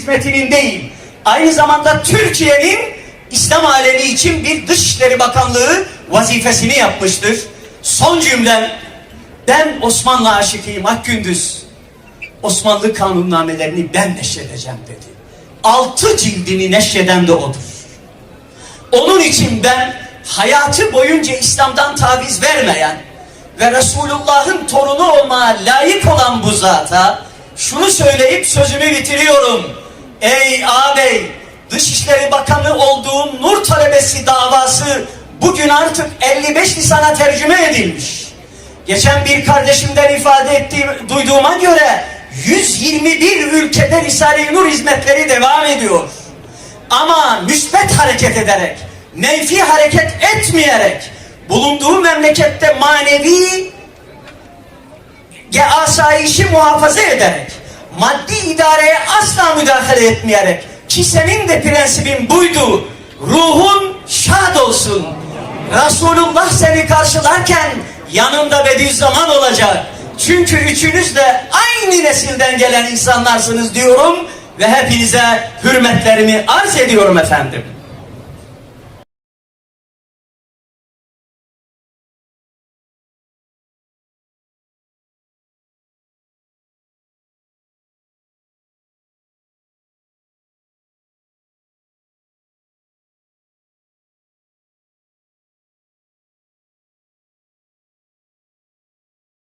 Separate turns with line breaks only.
hizmetinin değil, aynı zamanda Türkiye'nin İslam alemi için bir Dışişleri Bakanlığı vazifesini yapmıştır. Son cümlem, ben Osmanlı aşıkıyım Akgündüz. Osmanlı kanunnamelerini ben neşredeceğim dedi. Altı cildini neşreden de odur. Onun için ben hayatı boyunca İslam'dan taviz vermeyen ve Resulullah'ın torunu olmaya layık olan bu zata şunu söyleyip sözümü bitiriyorum. Ey ağabey, Dışişleri Bakanı olduğum Nur Talebesi davası bugün artık 55 lisana tercüme edilmiş. Geçen bir kardeşimden ifade ettiğim, duyduğuma göre 121 ülkede Risale-i Nur hizmetleri devam ediyor. Ama müsbet hareket ederek, menfi hareket etmeyerek, bulunduğu memlekette manevi asayişi muhafaza ederek, maddi idareye asla müdahale etmeyerek, ki senin de prensibin buydu, ruhun şad olsun. Resulullah seni karşılarken yanında Bediüzzaman olacak. Çünkü üçünüz de aynı nesilden gelen insanlarsınız diyorum ve hepinize hürmetlerimi arz ediyorum efendim.